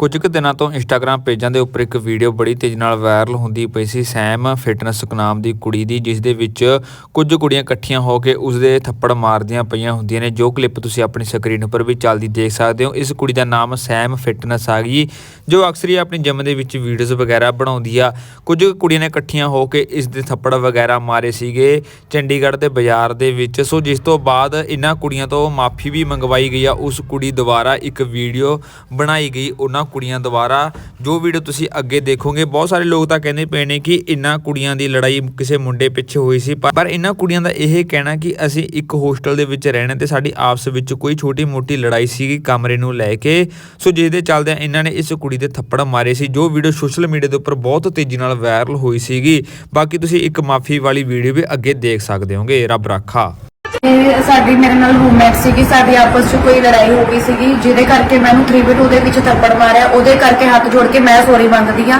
ਕੁਝ ਕੁ ਦਿਨਾਂ ਤੋਂ ਇੰਸਟਾਗ੍ਰam ਪੇਜਾਂ ਦੇ ਉੱਪਰ ਇੱਕ ਵੀਡੀਓ ਬੜੀ ਤੇਜ਼ੀ ਨਾਲ ਵਾਇਰਲ ਹੁੰਦੀ ਪਈ ਸੀ, ਸੈਮ ਫਿਟਨੈਸ ਨਾਮ ਦੀ ਕੁੜੀ ਦੀ, ਜਿਸ ਦੇ ਵਿੱਚ ਕੁਝ ਕੁੜੀਆਂ ਇਕੱਠੀਆਂ ਹੋ ਕੇ ਉਸਦੇ ਥੱਪੜ ਮਾਰਦੀਆਂ ਪਈਆਂ ਹੁੰਦੀਆਂ ਨੇ, ਜੋ ਕਲਿੱਪ ਤੁਸੀਂ ਆਪਣੀ ਸਕਰੀਨ ਉੱਪਰ ਵੀ ਚੱਲਦੀ ਦੇਖ ਸਕਦੇ ਹੋ। ਇਸ ਕੁੜੀ ਦਾ ਨਾਮ ਸੈਮ ਫਿਟਨੈਸ ਆ ਗਈ, ਜੋ ਅਕਸਰ ਹੀ ਆਪਣੀ ਜਿਮ ਦੇ ਵਿੱਚ ਵੀਡੀਓਜ਼ ਵਗੈਰਾ ਬਣਾਉਂਦੀ ਆ। ਕੁਝ ਕੁੜੀਆਂ ਨੇ ਇਕੱਠੀਆਂ ਹੋ ਕੇ ਇਸ ਦੇ ਥੱਪੜ ਵਗੈਰਾ ਮਾਰੇ ਸੀਗੇ ਚੰਡੀਗੜ੍ਹ ਦੇ ਬਾਜ਼ਾਰ ਦੇ ਵਿੱਚ। ਸੋ ਜਿਸ ਤੋਂ ਬਾਅਦ ਇਹਨਾਂ ਕੁੜੀਆਂ ਤੋਂ ਮਾਫੀ ਵੀ ਮੰਗਵਾਈ ਗਈ ਆ। ਉਸ ਕੁੜੀ ਦੁਆਰਾ ਇੱਕ ਵੀਡੀਓ ਬਣਾਈ ਗਈ। ਉਹਨਾਂ ਕੁੜੀਆਂ ਦੁਆਰਾ ਜੋ ਵੀਡੀਓ ਤੁਸੀਂ ਅੱਗੇ ਦੇਖੋਗੇ, ਬਹੁਤ ਸਾਰੇ ਲੋਕ ਤਾਂ ਕਹਿੰਦੇ ਪਏ ਨੇ ਕਿ ਇਹਨਾਂ ਕੁੜੀਆਂ ਦੀ ਲੜਾਈ ਕਿਸੇ ਮੁੰਡੇ ਪਿੱਛੇ ਹੋਈ ਸੀ, ਪਰ ਪਰ ਇਹਨਾਂ ਕੁੜੀਆਂ ਦਾ ਇਹ ਕਹਿਣਾ ਕਿ ਅਸੀਂ ਇੱਕ ਹੋਸਟਲ ਦੇ ਵਿੱਚ ਰਹਿਣਾ ਤੇ ਸਾਡੀ ਆਪਸ ਵਿੱਚ ਕੋਈ ਛੋਟੀ ਮੋਟੀ ਲੜਾਈ ਸੀਗੀ ਕਮਰੇ ਨੂੰ ਲੈ ਕੇ। ਸੋ ਜਿਸ ਦੇ ਚੱਲਦਿਆਂ ਇਹਨਾਂ ਨੇ ਇਸ ਕੁੜੀ ਦੇ ਥੱਪੜ ਮਾਰੇ ਸੀ, ਜੋ ਵੀਡੀਓ ਸੋਸ਼ਲ ਮੀਡੀਆ ਦੇ ਉੱਪਰ ਬਹੁਤ ਤੇਜ਼ੀ ਨਾਲ ਵਾਇਰਲ ਹੋਈ ਸੀਗੀ। ਬਾਕੀ ਤੁਸੀਂ ਇੱਕ ਮਾਫੀ ਵਾਲੀ ਵੀਡੀਓ ਵੀ ਅੱਗੇ ਦੇਖ ਸਕਦੇ ਹੋਗੇ, ਰੱਬ ਰਾਖਾ। ਇਹ ਸਾਡੀ ਮੇਰੇ ਨਾਲ ਰੂਮਮੇਟ ਸੀਗੀ, ਸਾਡੀ ਆਪਸ 'ਚ ਕੋਈ ਲੜਾਈ ਹੋ ਗਈ ਸੀਗੀ, ਜਿਹਦੇ ਕਰਕੇ ਮੈਨੂੰ 3v2 ਦੇ ਵਿੱਚ ਥੱਪੜ ਮਾਰਿਆ, ਉਹਦੇ ਕਰਕੇ ਹੱਥ ਜੋੜ ਕੇ ਮੈਂ ਸੌਰੀ ਮੰਗਦੀ ਆ